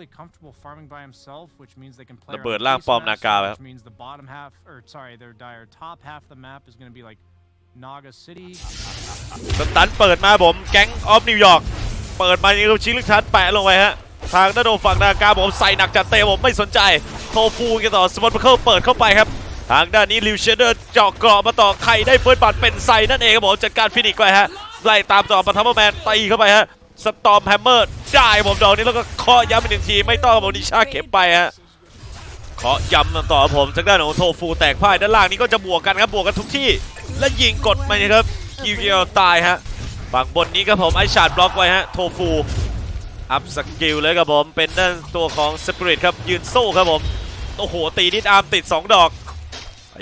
perfectly comfortable farming by himself, which means they can play ระเบิด around ล่าง base ป้อม master, นากาไปครับ which means the bottom half, or sorry, their dire top half of the map is going to be like Naga City. สตันเปิดมาผมแก๊งออฟนิวยอร์กเปิดมานี่ลูกชิ้นลูกชั้นแปะลงไปฮะทางด้านโดนฝั่งนากาผมใส่หนักจัดเต็มผมไม่สนใจโทฟูกันต่อสปอตเคิลเปิดเข้าไปครับ ทางด้านนี้ลิวเชเดอร์เจาะเกราะมาต่อใครได้เฟิร์สบัตเป็นไซนั่นเองครับผมจัดการฟินิกไปฮะไล่ตามต่อปฐมแมนตีเข้าไปฮะ สตอมแฮมเมอร์ได้ผมดอกนี้แล้วก็เคาะย้ำอีกหนึ่งทีไม่ต้องครับผมนิชาเข็มไปฮะเคาะย้ำต่อผมทางด้านของโทฟูแตกพ่ายด้านล่างนี้ก็จะบวกกันครับบวกกันทุกที่ และยิงกดไปนะครับคิวเกียวตายฮะฝั่งบนนี้ครับผมไอชาร์ดบล็อกไว้ฮะโทฟูอัพสกิลเลยครับผมเป็นด้านตัวของสปิริตครับยืนสู้ครับผมโอ้โหตีนิดอาร์มติด 2 ดอก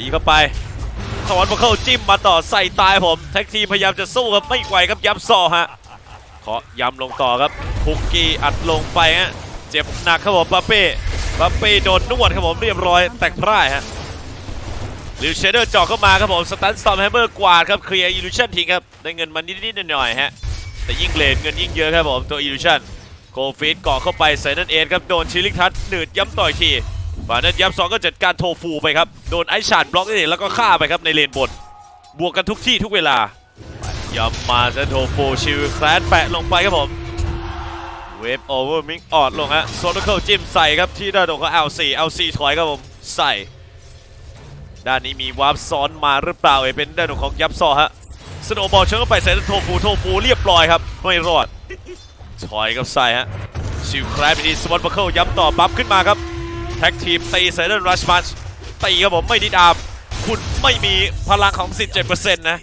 ยิงเข้าไปถอนมาเข้าจิ้มมาต่อใส่ตายผมแท็กทีพยายามจะสู้ครับไม่ไหวครับย้ำซอฮะาะย้ำลงต่อครับคุกกี้อัดลงไปฮะเจ็บหนักครับผมปาเป้ปาเป้โดนนวดครับผมเรียบร้อยแตกพร่ายฮะลิวเชเดอร์เจาะเข้ามาครับผมสตันสตอมแฮมเมอร์กวาดครับเคลียร์อิลูชันทิ้งครับได้เงินมานิดๆหน่อยๆฮะแต่ยิ่งเลนเงินยิ่งเยอะครับผมตัวอิลูชันโกฟีดเกาะเข้าไปใส่นั่นเองครับโดนชิลิกทัศน์หนืดย้ำต่อยทีฝ่ายนั้นย้ำสองก็จัดการโทฟูไปครับโดนไอชาร์ดบล็อกนี่แล้วก็ฆ่าไปครับในเลนบนบวกกันทุกที่ทุกเวลา ย้ำมาจะโทฟูชิลแคลนแปะลงไปครับผม เวฟโอเวอร์มิงออดลงฮะโซนเคิลจิ้มใส่ครับที่ด้านของเขา L4 L4 ถอยครับผมใส่ ด้านนี้มีวาร์ปซ้อนมาหรือเปล่าเอเป็นด้านของยับซอฮะสโนบอลเชิงเข้าไปใส่โทฟูโทฟูเรียบร้อยครับ ไม่รอดถอยกับใส่ฮะชิวแครบดีสวอตบัคเคิลย้ำต่อปั๊บขึ้นมาครับ แท็กทีมตีใส่ด้านรัชมัชตีครับผมไม่ดิดอาม คุณไม่มีพลังของ 17%นะ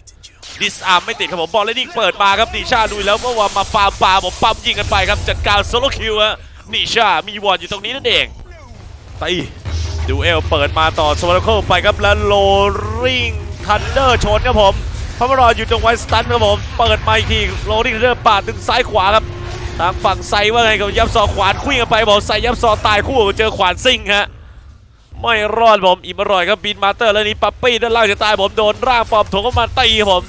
ดิสอาร์มไม่ติดครับผมบอลเลนนิ่งเปิดมาครับนิชาดูแล้วเมื่อวานมาฟาร์มปลาผมปั๊มยิงกันไปครับจัดการโซโลคิวฮะนิชามีวอร์ดอยู่ตรงนี้นั่นเองตีดูเอลเปิดมาต่อสวอลโคไปครับแล้วโลริงทันเดอร์ชนครับผมพระมรออยู่ตรงไวสตันครับผมเปิดมาอีกทีโลริงเดอร์ปาดถึงซ้ายขวาครับทางฝั่งไซว่าไงกับยับซอขวานคุยกันไปบอกไซยับซอตายคู่เจอขวานซิ่งฮะไม่รอดผมอิมารอยครับบินมาเตอร์แล้วนี้ปั๊ปปี้ด้านล่างจะตายผมโดนร่างปอมถงเข้ามาตีผม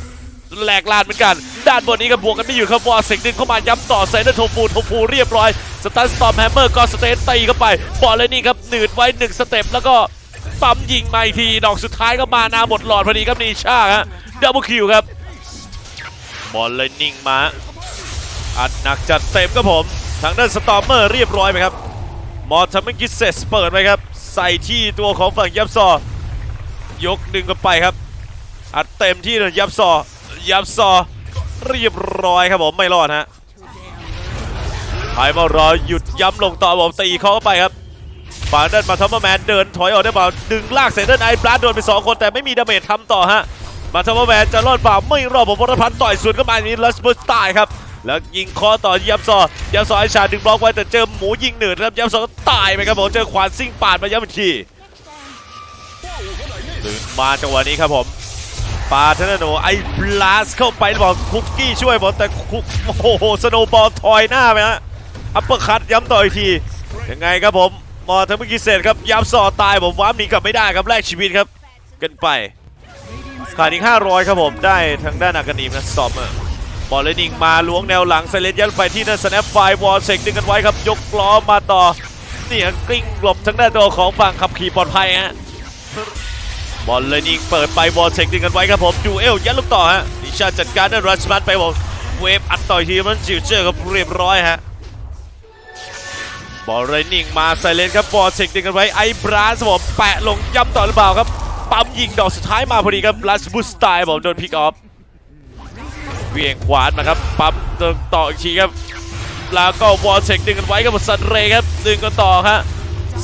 แหลกลานเหมือนกัน ด้านบนนี้ก็บวกกันไม่อยู่ครับวอลเซกดึงเข้ามาย้ำต่อใส่ด้วยโทฟูโทฟูเรียบร้อยสตันสตอมแฮมเมอร์ก็สเตนตีเข้าไปบอลเลยนี่ครับหนืดไว้หนึ่งสเต็ปแล้วก็ปั๊มยิงมาอีกทีดอกสุดท้ายก็มานาหมดหลอดพอดีครับนีชาฮะดับเบิลคิวครับบอลเลยนิ่งมาอัดหนักจัดเต็มครับผมทางด้านสตอมเมอร์เรียบร้อยไปครับมอร์ทัมเมกิเซสเปิดไปครับ ใส่ที่ตัวของฝั่งยับซอยกดึงกันไปครับ อัดเต็มที่เลยยับซอ ยับซอเรียบร้อยครับผมไม่รอดฮะไฮมารอหยุดย้ำลงต่อผมตีเขาเข้าไปครับฝั่งด้านมาทัมเมอร์แมนเดินถอยออกได้เปล่าดึงลากเซนเดอร์ไอปลาโดนไปสองคนแต่ไม่มีดาเมจทำต่อฮะมาทัมเมอร์แมนจะรอดเปล่าไม่รอดผมวรพันธ์ต่อยสวนเข้ามาอย่างนี้ลัสเบิร์สตายครับแล้วยิงคอต่อยับซอยับซอไอชาดึงบล็อกไว้แต่เจอหมูยิงหนืดครับยับซอก็ตายไปครับผมเจอขวานซิ่งปาดมาย้ำอีกทีตื่นมาจังหวะนี้ครับผม ปาเทนโนไอ้บลาสเข้าไปบอกคุกกี้ช่วยผมแต่คุกโอ้โหสโนบอลทอยหน้าไปฮะอัปเปอร์คัตย้ำต่ออีกทียังไงครับผมมอเทอร์มิกิเซตครับย้ำซอตายผมว้ามหนีกลับไม่ได้ครับแลกชีวิตครับกันไปขาดอีก500 ครับผมได้ทางด้านอากานีมนะซอมเมอร์บอลเลนิงมาล้วงแนวหลังไซเลนยันไปที่นั่นสแนปไฟวอลเซกดึงกันไว้ครับยกล้อมาต่อเนี่ฮะกลิ้งหลบทางด้านตัวของฝั่งขับขี่ปลอดภัยฮะ บอลเลยนิ่งเปิดไปบอลเช็คดึงกันไว้ครับผมดูเอลยัดลูกต่อฮะนิชาจัดการด้รัชมันไปบอกเวฟอัดต่อยทีมันจิวเจอร์ครับเรียบร้อยฮะบอลเลยนิ่งมาไซเลนครับบอลเช็คดึงกันไว้ไอ้บราสผมแปะลงย้ำต่อหรือเปล่าครับปั๊มยิงดอกสุดท้ายมาพอดีครับลัสบูสไตล์ผมโดนพิกออฟเวียงขวานมาครับปั๊มต่ออีกทีครับแล้วก็บอลเช็คดึงกันไว้กับซันเรย์ครับดึงกันต่อฮะ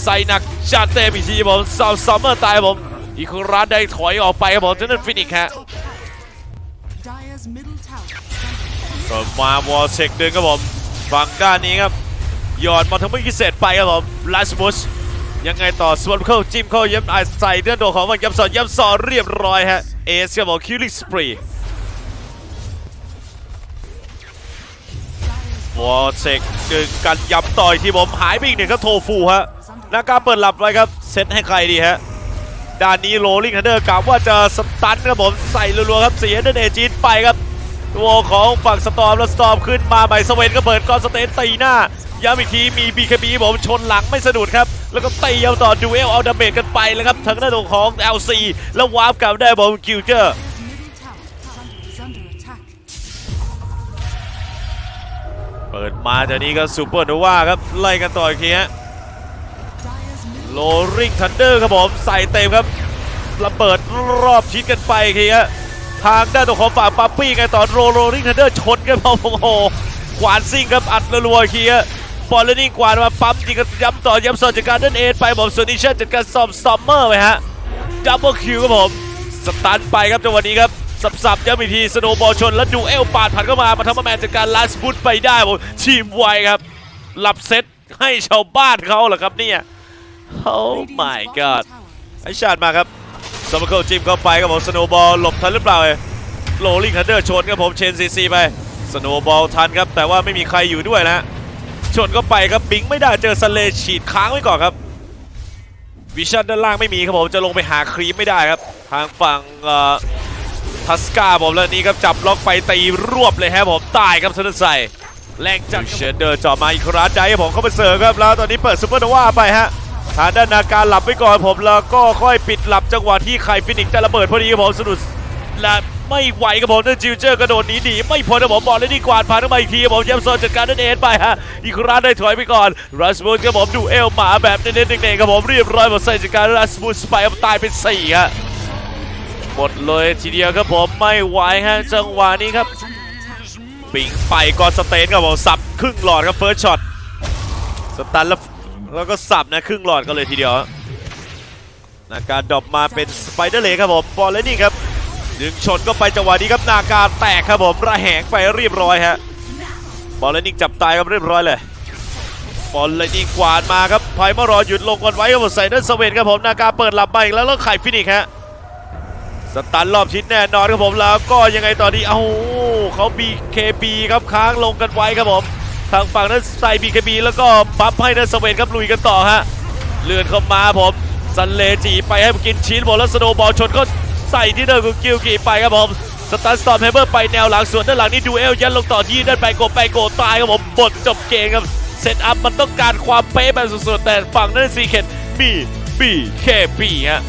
ใส่หนักจัดเต็มอีกทีผมซาวซัมเมอร์ตายผม อีกครั้งได้ถอยออกไปครับผมจนนั้นฟินิกฮะก็มาวอลเช็คดึงครับผมฝั่งด้านนี้ครับหยอดมาทั้งไม่กิเศษไปครับผมลาสมุสยังไงต่อสวนเข้าจิ้มเข้าเย็บไอใส่เดือนโดของมันยับสอดยับสอดเรียบร้อยฮะเอสครับผมคิวลิสปรีวอลเช็คดึงกันยับต่อยที่ผมหายไปอีกหนึ่งครับโทฟูฮะนาการเปิดหลับไว้ครับเซตให้ใครดีฮะ ด้านนี้โรลลิงทันเดอร์กล่าวว่าจะสตันครับผมใส่รัวๆครับเสียเดนเอจีนไปครับตัวของฝั่งสตอมแล้วสตอมขึ้นมาใหม่สเวนก็เปิดกอนสเตนตีหน้าย้ำอีกทีมี BKB ผมชนหลังไม่สะดุดครับ แล้วก็ตียาวต่อดูเอลเอาดาเมจกันไปเลยครับทางด้านของ LC แล้ววาร์ปกลับได้บอมคิวเจอร์เปิดมาจากนี้ก็ซูเปอร์โนวาครับไล่กันต่ออีกทีฮะ โลริงทันเดอร์ครับผมใส่เต็มครับระเบิดรอบชิดกันไปอีกทีฮะทางด้านตัวของฝั่งปั๊ปปี้ไงต่อโรโรริงทันเดอร์ชนกันพอโอ้โหกวานซิ่งครับอัดรัวๆอีกทีฮะบอลเลนิ่งกวานมาปั๊มจริงก็ย้ำต่อย้ำสอดจากการเดินเอ็นไปผมส่วนนิเชนจัดการซอมซัมเมอร์ไปฮะดับเบิลคิวครับผมสตันไปครับจังหวะนี้ครับสับๆย้ำอีกทีสโนบอลชน แล้วดูเอลปาดผ่านเข้ามามาทำมาแมนจัดการลาสบุตไปได้ผมทีมไวครับหลับเซตให้ชาวบ้านเขาเหรอครับเนี่ย Oh Radiant's my bottom god tower is ไอชาดมาครับสมเคิลจิ้มเข้าไปครับผมสโนบอลหลบทันหรือเปล่าเอ่ยโรลิงทันเดอร์ชนครับผมเชนซีซีไปสโนบอลทันครับ แต่ว่าไม่มีใครอยู่ด้วยนะชนเข้าไปครับบิงไม่ได้เจอสเลฉีดค้างไว้ก่อนครับวิชั่นด้านล่างไม่มีครับผมจะลงไปหาครีมไม่ได้ครับ ทางฝั่งทัสกาผมแล้วนี้ครับจับล็อกไปตีรวบเลยฮะผมตายครับเซนไซแรงจัดเชนเดอร์จ่อมาอีกครั้งใจให้ผมเข้าไปเสิร์ฟครับแล้วตอนนี้เปิดซูเปอร์โนวาไปฮะ ทางด้านนาการหลับไว้ก่อนผมแล้วก็ค่อยปิดหลับจังหวะที่ไข่ฟินิกจะระเบิดพอดีครับผมสะดุดและไม่ไหวครับผมนั่นจิวเจอร์กระโดดหนีหนีไม่พ้นครับผมบอลเลยดีกว่าผ่านมาอีกทีครับผมเยมโซนจัดการนั่นเองไปฮะอีกครั้งได้ถอยไปก่อนรัสมูสครับผมดูเอลหมาแบบเน้นๆเน่งๆครับผมเรียบร้อยหมดใส่จัดการรัสมูสไปค์ตายเป็นสี่ฮะหมดเลยทีเดียวครับผมไม่ไหวฮะจังหวะนี้ครับปิงไปก่อนสเตนครับผมสับครึ่งหลอดครับเฟิร์สช็อตสตันแล้ว แล้วก็สับนะครึ่งหลอดกันเลยทีเดียวนาการดรอปมาเป็นสไปเดอร์เลยครับผมบอลเลนนี่ครับดึงชนก็ไปจังหวะนี้ครับนาการแตกครับผมระแหงไปเรียบร้อยฮะบอลเลนนี่จับตายครับเรียบร้อยเลยบอลเลนนี่กวาดมาครับไพมารอหยุดลงกันไว้ครับผมใส่เดนสเวนครับผมนาการเปิดหลับมาอีกแล้วแล้วไข่ฟินิกฮะสตันรอบชิดแน่นอนครับผมแล้วก็ยังไงต่อดีเอ้าเขาบีเคบีครับค้างลงกันไว้ครับผม ทางฝั่งนั้นใส่ BKB แล้วก็บัฟให้นัสเวนครับลุยกันต่อฮะเลื่อนเข้ามาผมซันเลจีไปให้กินชิ้นหมดแล้วสโนบอลชนก็ใส่ที่เดิมของกิลกีไปครับผมสตาร์สตอมเฮเบอร์ไปแนวหลังส่วนด้านหลังนี่ดูเอลยันลงต่อที่ด้านไปโกไปโกตายครับผมบทจบเกมครับเซตอัพมันต้องการความเป๊ะแบบสุดๆแต่ฝั่งนั้นซีเคนมี BKB ฮะ